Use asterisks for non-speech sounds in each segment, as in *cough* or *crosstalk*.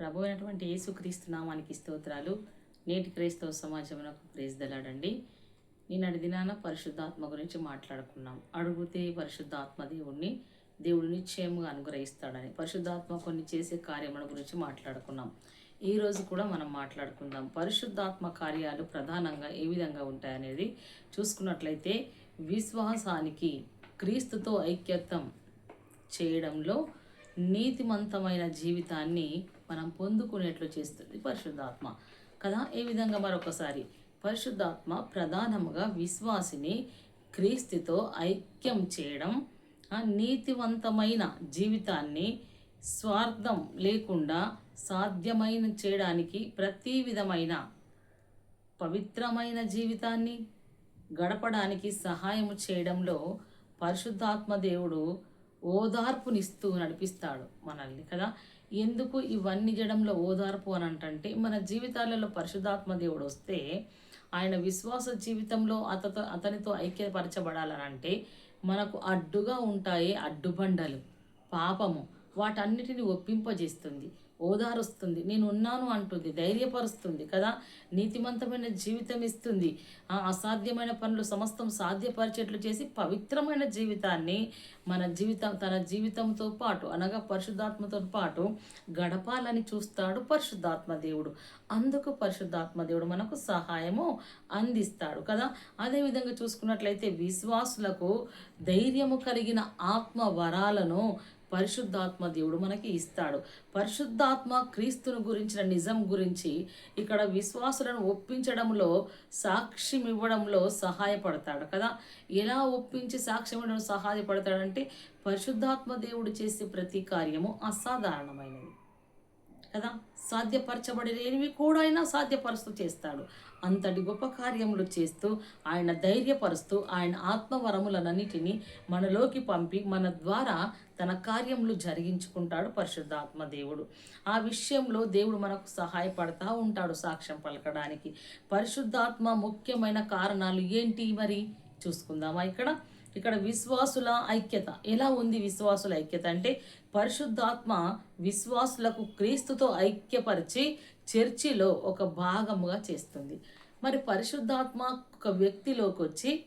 ప్రభు అయినటువంటి యేసుక్రీస్తు నామానికి స్తోత్రాలు. నేటి క్రైస్తవ సమాజంలో ప్రేజ్దలాడండి నిన్నటి దినాన పరిశుద్ధాత్మ గురించి మాట్లాడుకున్నాం. అడుగుతే పరిశుద్ధాత్మ దేవుణ్ణి దేవుడు నిశ్చయముగా అనుగ్రహిస్తాడని పరిశుద్ధాత్మ కొన్ని చేసే కార్యముల గురించి మాట్లాడుకున్నాం. ఈ రోజు కూడా మనం మాట్లాడుకుందాం. పరిశుద్ధాత్మ కార్యాలు ప్రధానంగా ఏ విధంగా ఉంటాయనేది చూసుకున్నట్లయితే విశ్వాసానికి క్రీస్తుతో ఐక్యత్వం చేయడంలో నీతిమంతమైన జీవితాన్ని మనం పొందుకునేట్లు చేస్తుంది పరిశుద్ధాత్మ. కదా? ఏ విధంగా మరొకసారి? పరిశుద్ధాత్మ ప్రధానముగా విశ్వాసిని క్రీస్తుతో ఐక్యం చేయడం నీతివంతమైన జీవితాన్ని స్వార్థం లేకుండా సాధ్యమైన చేయడానికి ప్రతి విధమైన పవిత్రమైన జీవితాన్ని గడపడానికి సహాయం చేయడంలో పరిశుద్ధాత్మ దేవుడు ఓదార్పునిస్తూ నడిపిస్తాడు మనల్ని కదా? ఎందుకు ఇవన్నీ చేయడంలో ఓదార్పు అని అంటే మన జీవితాలలో పరిశుద్ధాత్మ దేవుడు వస్తే ఆయన విశ్వాస జీవితంలో అతతో అతనితో ఐక్యపరచబడాలని అంటే మనకు అడ్డుగా ఉంటాయి అడ్డుబండలు పాపము వాటన్నిటిని ఒప్పింపజేస్తుంది. ఓదారుస్తుంది. నేను ఉన్నాను అంటుంది. ధైర్యపరుస్తుంది కదా? నీతిమంతమైన జీవితం ఇస్తుంది. ఆ అసాధ్యమైన పనులు సమస్తం సాధ్యపరిచేట్లు చేసి పవిత్రమైన జీవితాన్ని మన జీవితం తన జీవితంతో పాటు అనగా పరిశుద్ధాత్మతో పాటు గడపాలని చూస్తాడు పరిశుద్ధాత్మ దేవుడు. అందుకు పరిశుద్ధాత్మ దేవుడు మనకు సహాయము అందిస్తాడు కదా? అదేవిధంగా చూసుకున్నట్లయితే విశ్వాసులకు ధైర్యము కలిగిన ఆత్మ వరాలను పరిశుద్ధాత్మ దేవుడు మనకి ఇస్తాడు. పరిశుద్ధాత్మ క్రీస్తును గురించిన నిజం గురించి ఇక్కడ విశ్వాసులను ఒప్పించడంలో సాక్ష్యం ఇవ్వడంలో సహాయపడతాడు కదా. ఎలా ఒప్పించి సాక్ష్యం ఇవ్వడం సహాయపడతాడంటే పరిశుద్ధాత్మ దేవుడు చేసే ప్రతి కార్యము అసాధారణమైనది కదా. సాధ్యపరచబడలేనివి కూడా అయినా సాధ్యపరుస్తూ చేస్తాడు. అంతటి గొప్ప కార్యములు చేస్తూ ఆయన ధైర్యపరుస్తూ ఆయన ఆత్మవరములనన్నిటినీ మనలోకి పంపి మన ద్వారా తన కార్యములు జరిగించుకుంటాడు పరిశుద్ధాత్మ దేవుడు. ఆ విషయంలో దేవుడు మనకు సహాయపడతా ఉంటాడు సాక్ష్యం పలకడానికి. పరిశుద్ధాత్మ ముఖ్యమైన కారణాలు ఏంటి మరి? చూసుకుందామా ఇక్కడ. ఇక్కడ విశ్వాసుల ఐక్యత. ఎలా ఉంది విశ్వాసుల ఐక్యత అంటే పరిశుద్ధాత్మ విశ్వాసులకు క్రీస్తుతో ఐక్యపరిచి చర్చిలో ఒక భాగముగా చేస్తుంది. మరి పరిశుద్ధాత్మ ఒక వ్యక్తిలోకి వచ్చి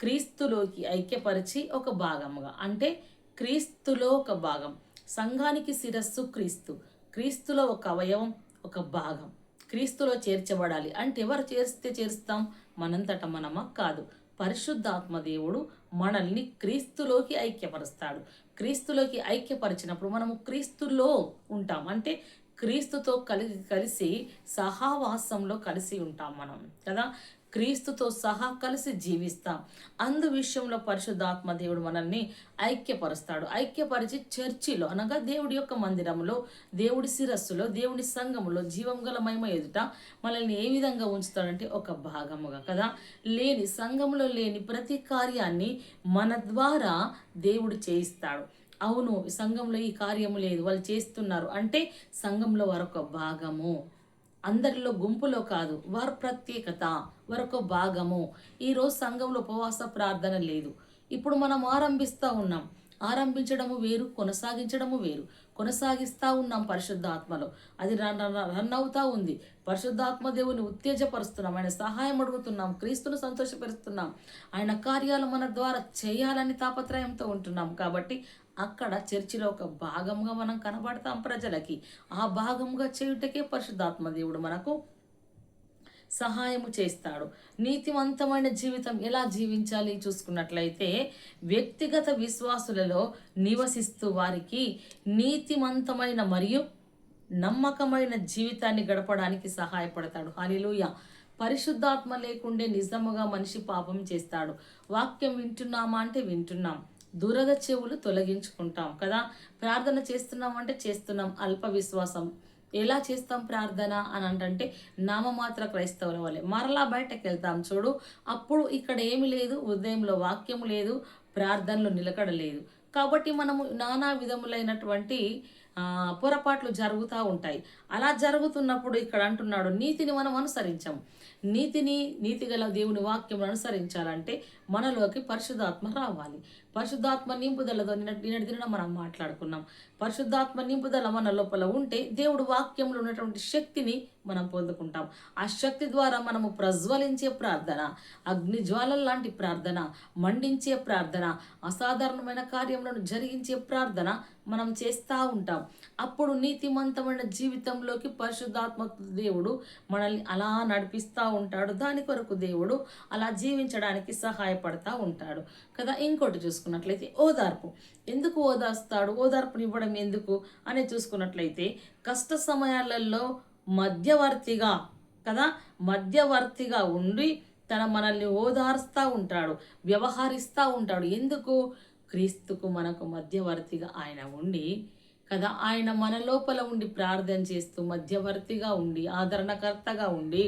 క్రీస్తులోకి ఐక్యపరిచి ఒక భాగముగా. అంటే క్రీస్తులో ఒక భాగం. సంఘానికి శిరస్సు క్రీస్తు. క్రీస్తులో ఒక అవయవం ఒక భాగం. క్రీస్తులో చేర్చబడాలి. అంటే ఎవరు చేరిస్తే చేరుస్తాం? మనంతట మనమా? కాదు. పరిశుద్ధాత్మ దేవుడు మనల్ని క్రీస్తులోకి ఐక్యపరుస్తాడు. క్రీస్తులోకి ఐక్యపరిచినప్పుడు మనము క్రీస్తులో ఉంటాం. అంటే క్రీస్తుతో కలిసి కలిసి సహావాసంలో కలిసి ఉంటాం మనం కదా? క్రీస్తుతో సహా కలిసి జీవిస్తాం. అందు విషయంలో పరిశుద్ధాత్మ దేవుడు మనల్ని ఐక్యపరుస్తాడు. ఐక్యపరిచి చర్చిలో అనగా దేవుడి యొక్క మందిరంలో దేవుడి శిరస్సులో దేవుడి సంఘములో జీవం గల మహిమ ఎదుట మనల్ని ఏ విధంగా ఉంచుతాడంటే ఒక భాగముగా కదా? లేని సంఘంలో లేని ప్రతి కార్యాన్ని మన ద్వారా దేవుడు చేయిస్తాడు. అవును సంఘంలో ఈ కార్యము లేదు. వాళ్ళు చేస్తున్నారు. అంటే సంఘంలో వారొక భాగము. అందరిలో గుంపులో కాదు. వారు ప్రత్యేకత వారొక భాగము. ఈరోజు సంఘంలో ఉపవాస ప్రార్థన లేదు. ఇప్పుడు మనం ఆరంభిస్తూ ఉన్నాం. ఆరంభించడము వేరు కొనసాగించడము వేరు. కొనసాగిస్తూ ఉన్నాం పరిశుద్ధాత్మలో. అది రన్ రన్- రన్ అవుతా ఉంది. పరిశుద్ధాత్మ దేవుని ఉత్తేజపరుస్తున్నాం. ఆయన సహాయం అడుగుతున్నాం. క్రీస్తును సంతోషపరుస్తున్నాం. ఆయన కార్యాలు మన ద్వారా చేయాలని తాపత్రయంతో ఉంటున్నాం. కాబట్టి అక్కడ చర్చిలో ఒక భాగంగా మనం కనబడతాం ప్రజలకి. ఆ భాగంగా చేయుటకే పరిశుద్ధాత్మ దేవుడు మనకు సహాయము చేస్తాడు. నీతివంతమైన జీవితం ఎలా జీవించాలి చూసుకున్నట్లయితే వ్యక్తిగత విశ్వాసులలో నివసిస్తూ వారికి నీతివంతమైన మరియు నమ్మకమైన జీవితాన్ని గడపడానికి సహాయపడతాడు. హలిలుయ పరిశుద్ధాత్మ లేకుండే నిజముగా మనిషి పాపం చేస్తాడు. వాక్యం వింటున్నామా అంటే వింటున్నాం. దురద చెవులు తొలగించుకుంటాం కదా. ప్రార్థన చేస్తున్నాం అంటే చేస్తున్నాం. అల్ప విశ్వాసం ఎలా చేస్తాం ప్రార్థన అని అంటే నామమాత్ర క్రైస్తవుల వల్లే మరలా బయటకు వెళ్తాం చూడు. అప్పుడు ఇక్కడ ఏమి లేదు ఉదయంలో వాక్యం లేదు ప్రార్థనలో నిలకడ లేదు. కాబట్టి మనము నానా విధములైనటువంటి పొరపాట్లు జరుగుతూ ఉంటాయి. అలా జరుగుతున్నప్పుడు ఇక్కడ అంటున్నాడు నీతిని మనం అనుసరించాం. నీతిని నీతి గల దేవుని వాక్యం అనుసరించాలంటే మనలోకి పరిశుద్ధాత్మ రావాలి. పరిశుద్ధాత్మ నింపుదలతో నిన్నటి దిన మనం మాట్లాడుకున్నాం. పరిశుద్ధాత్మ నింపుదల మన లోపల ఉంటే దేవుడు వాక్యంలో ఉన్నటువంటి శక్తిని మనం పొందుకుంటాం. ఆ శక్తి ద్వారా మనము ప్రజ్వలించే ప్రార్థన అగ్నిజ్వాల లాంటి ప్రార్థన మండించే ప్రార్థన అసాధారణమైన కార్యములను జరిగించే ప్రార్థన మనం చేస్తూ ఉంటాం. అప్పుడు నీతిమంతమైన జీవితంలోకి పరిశుద్ధాత్మ దేవుడు మనల్ని అలా నడిపిస్తూ ఉంటాడు. దాని కొరకు దేవుడు అలా జీవించడానికి సహాయం సహాయపడతా ఉంటాడు. కదా ఇంకోటి చూసుకున్నట్లయితే ఓదార్పు. ఎందుకు ఓదార్స్తాడు ఓదార్పునివ్వడం ఎందుకు అని చూసుకున్నట్లయితే కష్ట సమయాలలో మధ్యవర్తిగా కదా మధ్యవర్తిగా ఉండి తన మనల్ని ఓదార్స్తూ ఉంటాడు వ్యవహరిస్తూ ఉంటాడు. ఎందుకు? క్రీస్తుకు మనకు మధ్యవర్తిగా ఆయన ఉండి కదా ఆయన మన లోపల ఉండి ప్రార్థన చేస్తూ మధ్యవర్తిగా ఉండి ఆదరణకర్తగా ఉండి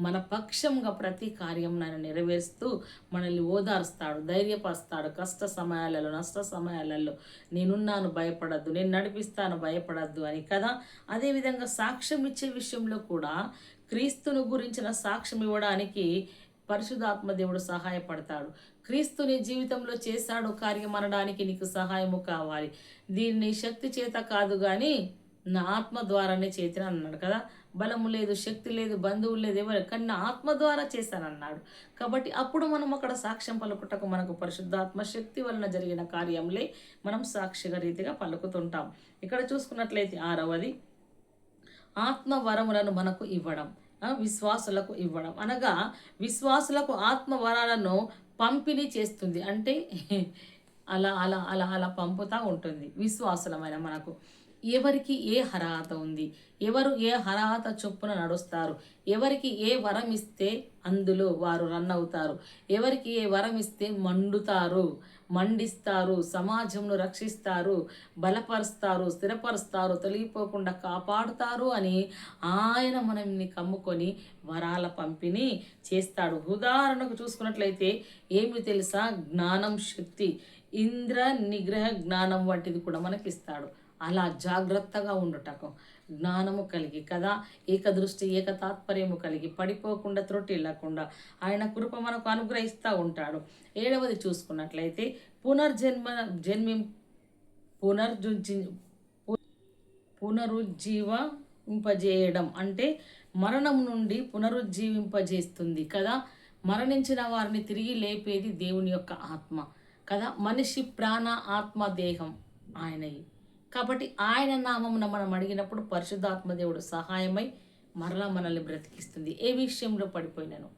మన పక్షంగా ప్రతి కార్యం నన్ను నెరవేరుస్తూ మనల్ని ఓదారుస్తాడు ధైర్యపరుస్తాడు. కష్ట సమయాలలో నష్ట సమయాలలో నేనున్నాను భయపడద్దు నేను నడిపిస్తాను భయపడద్దు అని కదా? అదేవిధంగా సాక్ష్యం ఇచ్చే విషయంలో కూడా క్రీస్తును గురించిన సాక్ష్యం ఇవ్వడానికి పరిశుధాత్మ దేవుడు సహాయపడతాడు. క్రీస్తు నీ జీవితంలో చేశాడు కార్యం అనడానికి నీకు సహాయము కావాలి. దీన్ని శక్తి చేత కాదు కానీ నా ఆత్మ ద్వారానే చేతిన అన్నాడు కదా? బలము లేదు శక్తి లేదు బంధువులు లేదు ఎవరు కానీ నా ఆత్మ ద్వారా చేశానన్నాడు. కాబట్టి అప్పుడు మనం అక్కడ సాక్ష్యం పలుకుటకు మనకు పరిశుద్ధాత్మ శక్తి వలన జరిగిన కార్యంలే మనం సాక్షిగా రీతిగా పలుకుతుంటాం. ఇక్కడ చూసుకున్నట్లయితే ఆరవది ఆత్మ వరములను మనకు ఇవ్వడం విశ్వాసులకు ఇవ్వడం. అనగా విశ్వాసులకు ఆత్మ వరాలను పంపిణీ చేస్తుంది. అంటే *laughs* అలా అలా అలా అలా పంపుతూ ఉంటుంది. విశ్వాసులమైన మనకు. ఎవరికి ఏ హరాత ఉంది? ఎవరు ఏ హరాత చొప్పున నడుస్తారు? ఎవరికి ఏ వరం ఇస్తే అందులో వారు రన్ అవుతారు? ఎవరికి ఏ వరం ఇస్తే మండుతారు? మండిస్తారు సమాజంను రక్షిస్తారు బలపరుస్తారు స్థిరపరుస్తారు తొలగిపోకుండా కాపాడుతారు అని ఆయన మనల్ని కమ్ముకొని వరాల పంపిణీ చేస్తాడు. ఉదాహరణకు చూసుకున్నట్లయితే ఏమి తెలుసా? జ్ఞానం శక్తి. ఇంద్ర నిగ్రహ జ్ఞానం వంటిది కూడా మనకి ఇస్తాడు అలా జాగ్రత్తగా ఉండుటకు జ్ఞానము కలిగి కదా? ఏకదృష్టి ఏక తాత్పర్యము కలిగి పడిపోకుండా త్రొట్టిల్లకుండా ఆయన కృప మనకు అనుగ్రహిస్తూ ఉంటాడు. ఏడవది చూసుకున్నట్లయితే పునర్జన్మ జన్మి పునర్జుంచి పునరుజ్జీవింపజేయడం అంటే మరణం నుండి పునరుజ్జీవింపజేస్తుంది కదా? మరణించిన వారిని తిరిగి లేపేది దేవుని యొక్క ఆత్మ కదా? మనిషి ప్రాణ ఆత్మ దేహం ఆయనయి కాబట్టి ఆయన నామమున మనం అడిగినప్పుడు పరిశుద్ధాత్మ దేవుడు సహాయమై మరలా మనల్ని బ్రతికిస్తుంది. ఏ విషయంలో పడిపోయినాను?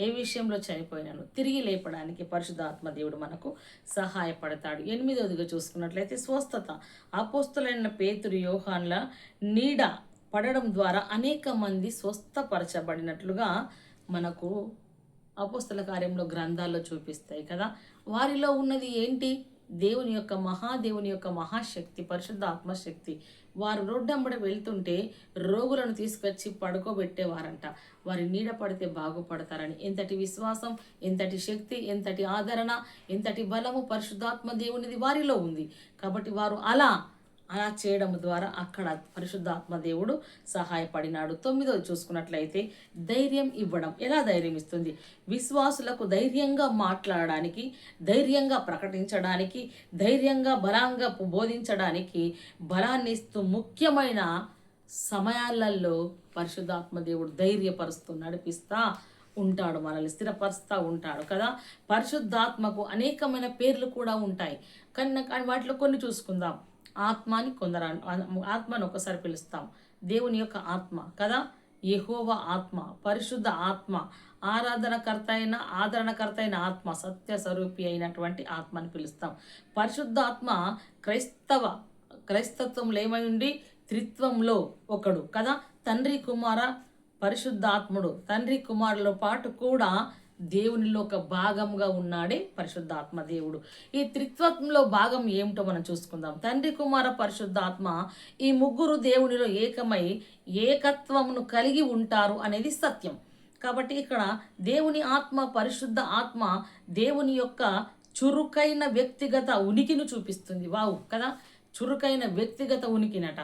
ఏ విషయంలో చనిపోయినాను? తిరిగి లేపడానికి పరిశుద్ధాత్మ దేవుడు మనకు సహాయపడతాడు. ఎనిమిదవదిగా చూసుకున్నట్లయితే స్వస్థత. అపోస్తులైన పేతురు యోహాన్ల నీడ పడడం ద్వారా అనేక మంది స్వస్థపరచబడినట్లుగా మనకు అపోస్తల కార్యంలో గ్రంథాల్లో చూపిస్తాయి కదా. వారిలో ఉన్నది ఏంటి? దేవుని యొక్క మహాదేవుని యొక్క మహాశక్తి పరిశుద్ధ ఆత్మశక్తి. వారు రోడ్డంబడ వెళ్తుంటే రోగులను తీసుకొచ్చి పడుకోబెట్టేవారంట. వారి నీడ పడితే బాగుపడతారని. ఎంతటి విశ్వాసం ఎంతటి శక్తి ఎంతటి ఆదరణ ఎంతటి బలము పరిశుద్ధాత్మ దేవునిది వారిలో ఉంది. కాబట్టి వారు అలా అలా చేయడం ద్వారా అక్కడ పరిశుద్ధాత్మ దేవుడు సహాయపడినాడు. తొమ్మిదో చూసుకున్నట్లయితే ధైర్యం ఇవ్వడం ఎలా ధైర్యం ఇస్తుంది? విశ్వాసులకు ధైర్యంగా మాట్లాడడానికి ధైర్యంగా ప్రకటించడానికి ధైర్యంగా బలంగా బోధించడానికి బలాన్ని ఇస్తూ ముఖ్యమైన సమయాలలో పరిశుద్ధాత్మ దేవుడు ధైర్యపరుస్తూ నడిపిస్తా ఉంటాడు మనల్ని స్థిరపరుస్తూ ఉంటాడు కదా? పరిశుద్ధాత్మకు అనేకమైన పేర్లు కూడా ఉంటాయి. కానీ కానీ వాటిలో కొన్ని చూసుకుందాం. ఆత్మాని కొందరు ఆత్మను ఆత్మని ఒకసారి పిలుస్తాం. దేవుని యొక్క ఆత్మ కదా? యహోవ ఆత్మ పరిశుద్ధ ఆత్మ ఆరాధనకర్త అయిన ఆదరణకర్త అయిన ఆత్మ సత్య స్వరూపి అయినటువంటి ఆత్మని పిలుస్తాం. పరిశుద్ధ ఆత్మ క్రైస్తవ క్రైస్తత్వంలో ఏమై ఉండి? త్రిత్వంలో ఒకడు కదా? తండ్రి కుమార పరిశుద్ధాత్ముడు. తండ్రి కుమారుల పాటు కూడా దేవునిలో ఒక భాగంగా ఉన్నాడే పరిశుద్ధాత్మ దేవుడు. ఈ త్రిత్వంలో భాగం ఏమిటో మనం చూసుకుందాం. తండ్రి కుమార పరిశుద్ధాత్మ ఈ ముగ్గురు దేవునిలో ఏకమై ఏకత్వమును కలిగి ఉంటారు అనేది సత్యం. కాబట్టి ఇక్కడ దేవుని ఆత్మ పరిశుద్ధ ఆత్మ దేవుని యొక్క చురుకైన వ్యక్తిగత ఉనికిని చూపిస్తుంది. వావు! కదా? చురుకైన వ్యక్తిగత ఉనికినట.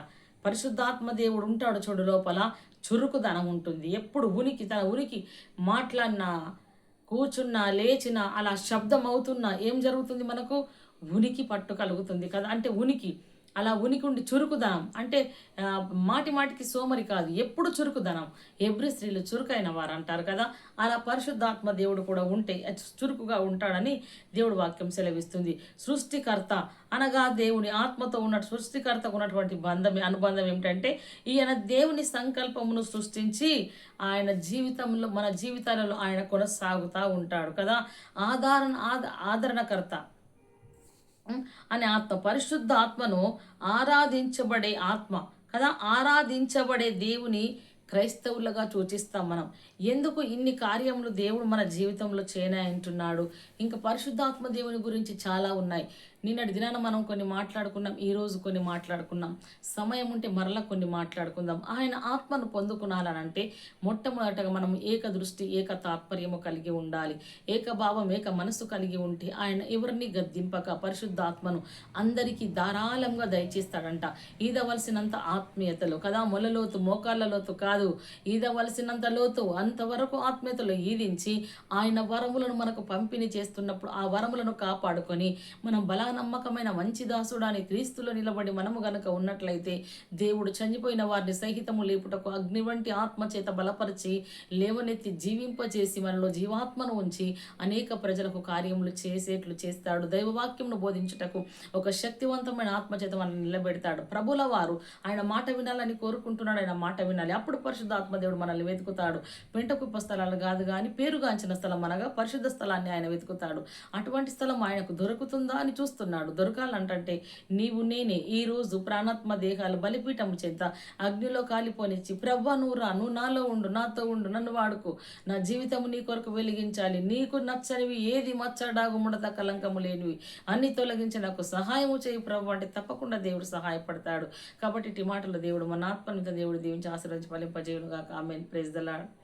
పరిశుద్ధాత్మ దేవుడు ఉంటాడు చూడు లోపల. చురుకుదనం ఉంటుంది. ఎప్పుడు ఉనికి తన ఉనికి మాట్లాడిన కూర్చున్నా లేచినా అలా శబ్దం అవుతున్నా ఏం జరుగుతుంది మనకు? ఉనికి పట్టు కలుగుతుంది కదా. అంటే ఉనికి. అలా ఉనికి ఉండి చురుకుదనం. అంటే మాటి మాటికి సోమరి కాదు ఎప్పుడు చురుకుదనం. ఎబ్రి స్త్రీలు చురుకైన వారు అంటారు కదా. అలా పరిశుద్ధాత్మ దేవుడు కూడా ఉంటే చురుకుగా ఉంటాడని దేవుడు వాక్యం సెలవిస్తుంది. సృష్టికర్త అనగా దేవుని ఆత్మతో ఉన్న సృష్టికర్తకు ఉన్నటువంటి బంధం అనుబంధం ఏమిటంటే ఈయన దేవుని సంకల్పమును సృష్టించి ఆయన జీవితంలో మన జీవితాలలో ఆయన కొనసాగుతూ ఉంటాడు కదా. ఆధారణ ఆద- ఆదరణకర్త. అనే ఆత్మ. పరిశుద్ధ ఆత్మను ఆరాధించబడే ఆత్మ. కదా? ఆరాధించబడే దేవుని క్రైస్తవులుగా సూచిస్తాం మనం. ఎందుకు ఇన్ని కార్యములు దేవుడు మన జీవితంలో చేయనాయంటున్నాడు ఇంకా పరిశుద్ధాత్మ దేవుని గురించి చాలా ఉన్నాయి. నిన్నటి దినాన మనం కొన్ని మాట్లాడుకున్నాం ఈరోజు కొన్ని మాట్లాడుకున్నాం. సమయం ఉంటే మరలా కొన్ని మాట్లాడుకుందాం. ఆయన ఆత్మను పొందుకునాలనంటే మొట్టమొదటగా మనం ఏక దృష్టి ఏక తాత్పర్యము కలిగి ఉండాలి. ఏకభావం ఏక మనసు కలిగి ఉంటే ఆయన ఎవరిని గద్దింపక పరిశుద్ధాత్మను అందరికీ ధారాళంగా దయచేస్తాడంట. ఈదవలసినంత ఆత్మీయతలో కదా మొలలోతు మోకాళ్ళ లోతు కాదు. ఈదవలసినంత లోతు అంతవరకు ఆత్మీయతలో ఈదించి ఆయన వరములను మనకు పంపిణీ చేస్తున్నప్పుడు ఆ వరములను కాపాడుకొని మనం బలా నమ్మకమైన మంచి దాసుడాని క్రీస్తులో నిలబడి మనము గనక ఉన్నట్లయితే దేవుడు చనిపోయిన వారిని సహితము లేపుటకు అగ్ని వంటి ఆత్మచేత బలపరిచి లేవనెత్తి జీవింపచేసి మనలో జీవాత్మను ఉంచి అనేక ప్రజలకు కార్యములు చేసేట్లు చేస్తాడు. దైవవాక్యమును బోధించుటకు ఒక శక్తివంతమైన ఆత్మచేత మనల్ని నిలబెడతాడు. ప్రభుల వారు ఆయన మాట వినాలని కోరుకుంటున్నాడు. ఆయన మాట వినాలి. అప్పుడు పరిశుద్ధ ఆత్మదేవుడు మనల్ని వెతుకుతాడు. పెంటకుప్ప స్థలాలు కాదు కానీ పేరుగాంచిన స్థలం అనగా పరిశుద్ధ స్థలాన్ని ఆయన వెతుకుతాడు. అటువంటి స్థలం ఆయనకు దొరుకుతుందా అని చూస్తున్నాడు దొరకాలంటే నీవు నేనే ఈ రోజు ప్రాణాత్మ దేహాలు బలిపీఠము చేత అగ్నిలో కాలిపోనిచ్చి ప్రవ్వ నువ్వు రా నువ్వు నాలో ఉండు నాతో ఉండు. నన్ను వాడుకో. నా జీవితము నీ కొరకు వెలిగించాలి. నీకు నచ్చనివి ఏది మచ్చడాగు ముడత కలంకము లేనివి. అన్ని తొలగించి నాకు సహాయము చేయి ప్రభు అంటే తప్పకుండా దేవుడు సహాయపడతాడు. కాబట్టి ఇటు మాటలు దేవుడు మన ఆత్మనిత దేవుడు దీవించి ఆశీర్వదించి ఫలింపజేయుడుగా ఆమె ప్రైజ్ దలాడు